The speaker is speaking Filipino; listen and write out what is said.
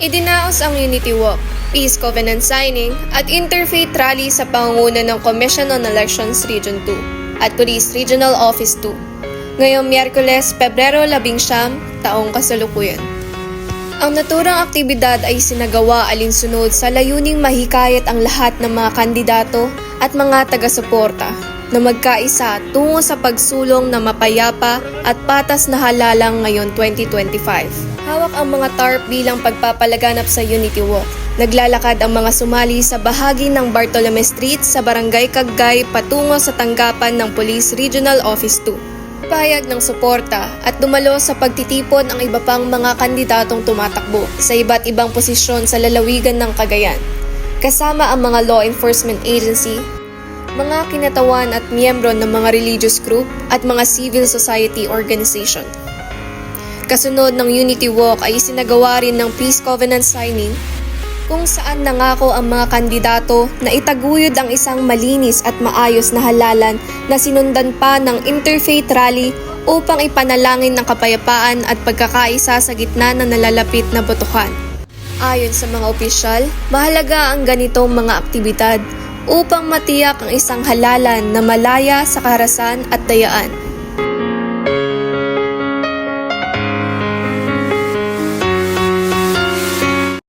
Idinaos ang Unity Walk, Peace Covenant Signing at Interfaith Rally sa pangunguna ng Commission on Elections Region 2 at Police Regional Office 2. Ngayong Miyerkules, Pebrero 11, taong kasalukuyan. Ang naturang aktibidad ay sinagawa alinsunod sa layuning mahikayat ang lahat ng mga kandidato at mga taga-suporta na magkaisa tungo sa pagsulong na mapayapa at patas na halalang ngayon 2025. Hawak ang mga TARP bilang pagpapalaganap sa Unity Walk. Naglalakad ang mga sumali sa bahagi ng Bartolome Street sa Barangay Kaggay patungo sa tanggapan ng Police Regional Office 2 payag ng suporta at dumalo sa pagtitipon ang iba pang mga kandidatong tumatakbo sa iba't ibang posisyon sa lalawigan ng Cagayan. Kasama ang mga law enforcement agency, mga kinatawan at miyembro ng mga religious group at mga civil society organization. Kasunod ng Unity Walk ay isinagawa rin ng Peace Covenant signing kung saan nangako ang mga kandidato na itaguyod ang isang malinis at maayos na halalan na sinundan pa ng interfaith rally upang ipanalangin ng kapayapaan at pagkakaisa sa gitna ng nalalapit na botohan. Ayon sa mga opisyal, mahalaga ang ganitong mga aktibidad upang matiyak ang isang halalan na malaya sa karasan at dayaan.